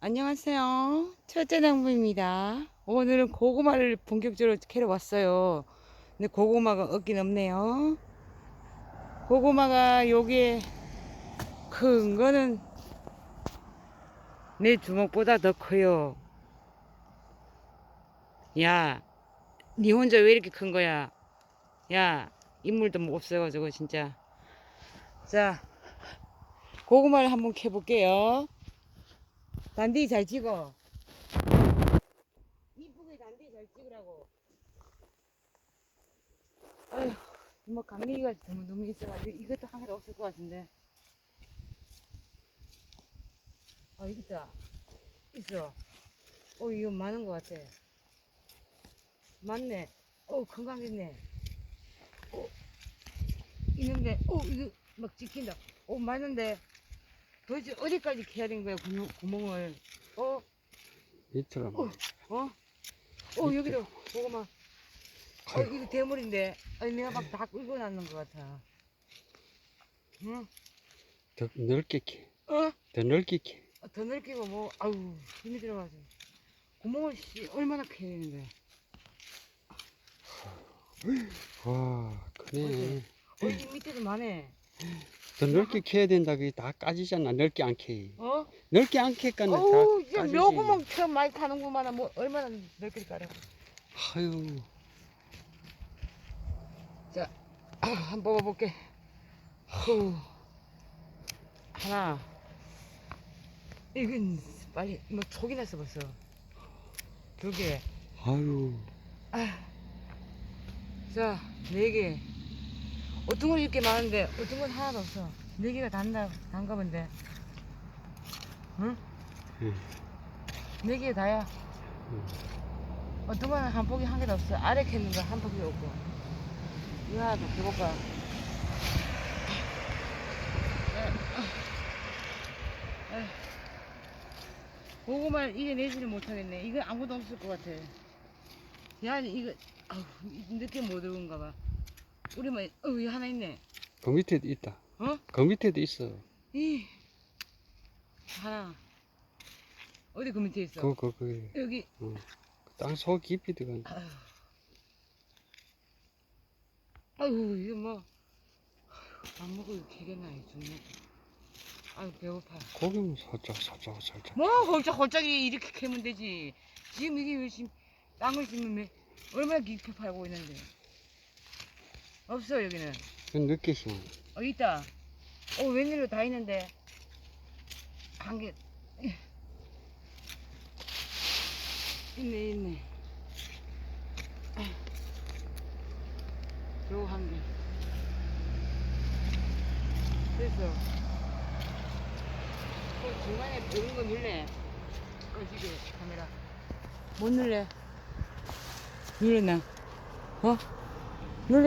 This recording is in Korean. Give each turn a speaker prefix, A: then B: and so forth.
A: 안녕하세요. 첫째 당부입니다. 오늘은 고구마를 본격적으로 캐러 왔어요. 근데 고구마가 없긴 없네요. 고구마가 여기에 큰 거는 내 주먹보다 더 커요. 야, 니 혼자 왜 이렇게 큰 거야? 야, 인물도 못 없어가지고 진짜. 자, 고구마를 한번 캐볼게요. 단디 잘 찍어. 이쁘게 단디 잘 찍으라고. 아휴, 뭐 감기가 너무 너무 있어가지고 이것도 한 개도 없을 것 같은데. 아, 있다. 있어. 어, 이거 많은 것 같아. 많네. 어, 건강했네. 어, 있는데, 어, 이거 막 찍힌다. 어, 많은데. 도대체 어디까지 캐야 되는 거야, 구멍, 구멍 을. 어,
B: 밑으로
A: 어, 어? 어, 여기도 고구마. 어. 이거 대물인데. 아니, 내가 막 다 끌고 났는 것 같아. 응?
B: 더 넓게 캐.
A: 어?
B: 더 넓게 캐.
A: 아, 더 넓히고 뭐, 아우, 힘이 들어가서. 구멍을 씨, 얼마나 캐야 되는 거야.
B: 와, 크네.
A: 어, 이 밑에도 많네.
B: 더 넓게 캐야 된다. 그게 다 까지잖아. 넓게 안 캐.
A: 어?
B: 넓게 안 캐니까
A: 어우,
B: 다 까지지.
A: 묘구멍 처럼 많이 타는구만. 뭐, 얼마나 넓게 깔아.
B: 아유,
A: 자, 아, 한번 뽑아볼게. 후. 하나. 이건 빨리, 뭐, 촉이 났어, 벌써. 두 개.
B: 아유.
A: 자, 네 개. 어떤 건 이렇게 많은데, 어떤 건 하나도 없어. 네 개가 단다, 단가면 돼. 응?
B: 응.
A: 네개 다야.
B: 응.
A: 어떤 거는 한 폭이 한 개도 없어. 아래 캐는 거한 폭이 없고. 이거 하나 더 해볼까? 고구마를 이겨내지를 못하겠네. 이거 아무도 없을 것 같아. 야, 이거, 아우, 늦게 못 들어온가 봐. 우리만, 어, 여기 하나 있네.
B: 그 밑에도 있다.
A: 어?
B: 그 밑에도 있어.
A: 이, 하나. 어디 그 밑에 있어?
B: 그, 그, 그.
A: 여기,
B: 땅속 깊이 들어간다.
A: 아유. 아유, 이거 뭐, 안 이거 되겠나, 좀 먹고. 아유, 배고파.
B: 고기는 살짝, 살짝, 살짝.
A: 뭐, 홀짝홀짝이 이렇게 캐면 되지. 지금 이게 열심히 땅을 심으면 매- 얼마나 깊게 팔고 있는데. 없어, 여기는.
B: 그 늦게 심어.
A: 어, 있다. 어, 웬일로 다 있는데. 한 개. 있네, 있네. 요한 개. 됐어. 어, 중간에 보는 거 눌래. 꺼지게, 카메라. 못 눌래. 눌렀나? 어?